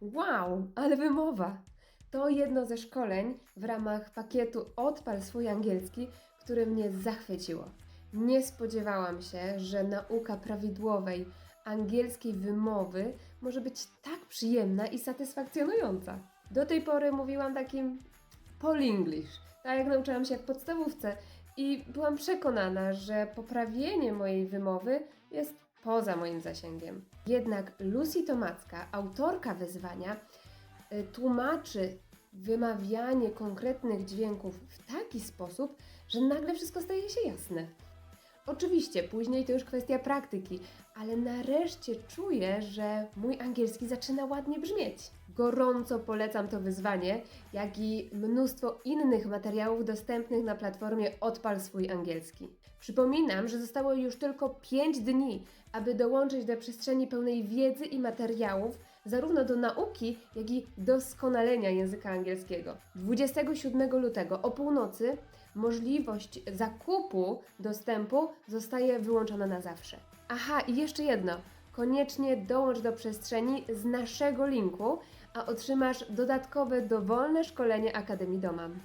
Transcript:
Wow, ale wymowa! To jedno ze szkoleń w ramach pakietu Odpal swój angielski, które mnie zachwyciło. Nie spodziewałam się, że nauka prawidłowej angielskiej wymowy może być tak przyjemna i satysfakcjonująca. Do tej pory mówiłam takim English, tak jak nauczyłam się w podstawówce i byłam przekonana, że poprawienie mojej wymowy jest poza moim zasięgiem. Jednak Lucy Tomacka, autorka wyzwania, y, tłumaczy wymawianie konkretnych dźwięków w taki sposób, że nagle wszystko staje się jasne. Oczywiście, później to już kwestia praktyki, ale nareszcie czuję, że mój angielski zaczyna ładnie brzmieć. Gorąco polecam to wyzwanie, jak i mnóstwo innych materiałów dostępnych na platformie Odpal swój angielski. Przypominam, że zostało już tylko 5 dni, aby dołączyć do przestrzeni pełnej wiedzy i materiałów, zarówno do nauki, jak i doskonalenia języka angielskiego. 27 lutego o północy możliwość zakupu dostępu zostaje wyłączona na zawsze. Aha, i jeszcze jedno. Koniecznie dołącz do przestrzeni z naszego linku, a otrzymasz dodatkowe dowolne szkolenie Akademii Domam.